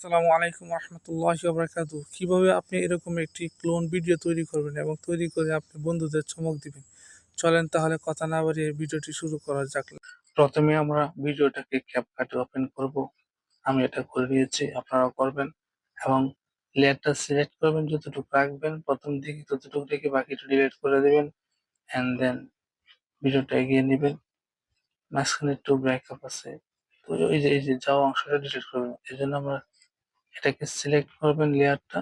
আসসালামু আলাইকুম রহমতুল্লাহি বাবরাকাতু কীভাবে আপনি এরকম একটি ক্লোন ভিডিও তৈরি করবেন এবং তৈরি করে আপনি বন্ধুদের চমক দিবেন? চলেন তাহলে কথা না বাড়িয়ে ভিডিওটি শুরু করা যাক। প্রথমে আমরা ভিডিওটাকে ক্যাপকাটে ওপেন করব। আমি এটা করে নিয়েছি, আপনারাও করবেন। এবং লেয়ারটা সিলেক্ট করবেন, যতটুকু রাখবেন, প্রথম দিকে ততটুকু রেখে বাকিটা ডিলিট করে দেবেন। অ্যান্ড দেন ভিডিওটা এগিয়ে নেবেন। মাঝখানে একটু ব্রেকআপ আছে। তো ওই যে, এই যে যাওয়া অংশটা ডিলিট করবেন। এই জন্য আমরা এটাকে সিলেক্ট করবেন লেয়ারটা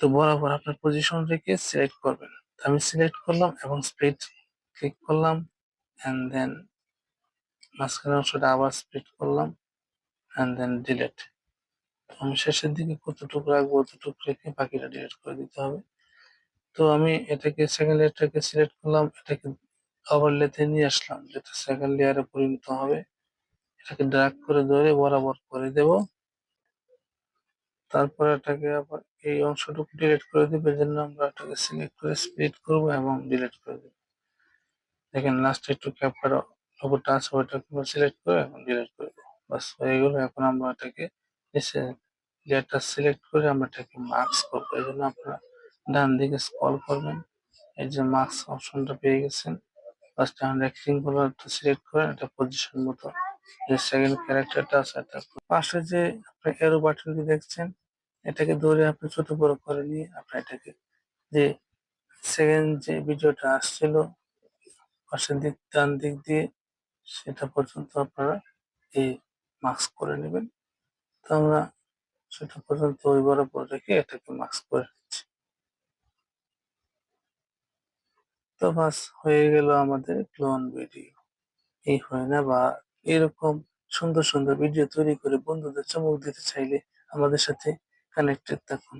তো বরাবর আপনার পজিশন রেখে সিলেক্ট করবেন। আমি সিলেক্ট করলাম এবং স্প্লিট ক্লিক করলাম অ্যান্ড দেন মাঝখানে অংশটা আবার স্প্লিট করলাম অ্যান্ড দেন ডিলেট আমি শেষের দিকে কতটুকু রাখব অতটুকু রেখে বাকিটা ডিলেট করে দিতে হবে। তো আমি এটাকে সেকেন্ড লেয়ারটাকে সিলেক্ট করলাম, এটাকে আবার ওভারলেতে নিয়ে আসলাম যেটা সেকেন্ড লেয়ারে পরিণত হবে। এটাকে ড্রাগ করে ধরে বরাবর করে দেব। তারপরে এটাকে আবার এই অংশটুকু ডিলিট করে দেবো এই জন্য আমরা এটাকে সিলেক্ট করে স্প্লিট করব এবং ডিলিট করে দেব। দেখেন লাস্টে একটু ক্যাপকাট লোগোটা আছে ওইটাকে সিলেক্ট করে এবং ডিলিট করে বাস হয়ে গেল। এখন আমরা এটাকে এসে লেয়ারটা সিলেক্ট করে আমরা এটাকে মার্কস করব। এই জন্য আপনারা ডান দিকে স্ক্রল করবেন। এই যে মার্কস অপশনটা পেয়ে গেছেন। ফার্স্ট হ্যান্ড রেক্টিঙ্গুলারটা সিলেক্ট করেন, এটা পজিশন মতো। যে সেকেন্ড ক্যারেক্টারটা আছে এটা পাশে যে আপনি এরো বাটনটি দেখছেন, এটাকে ধরে আপনি ছোট বড় করে নিয়ে আপনি এটাকে যে সেকেন্ড যে ভিডিওটা আসছিল, পাশের দিক, ডান দিক দিয়ে সেটা পর্যন্ত আপনারা এই মাস্ক করে নেবেন। তো আমরা সেটা পর্যন্ত ওই বরাবর রেখে এটাকে মাস্ক করে নিচ্ছি। তো বাস হয়ে গেল আমাদের ক্লোন ভিডিও এই হয় না বা এরকম সুন্দর সুন্দর ভিডিও তৈরি করে বন্ধুদের চমক দিতে চাইলে আমাদের সাথে কানেক্টেড থাকুন।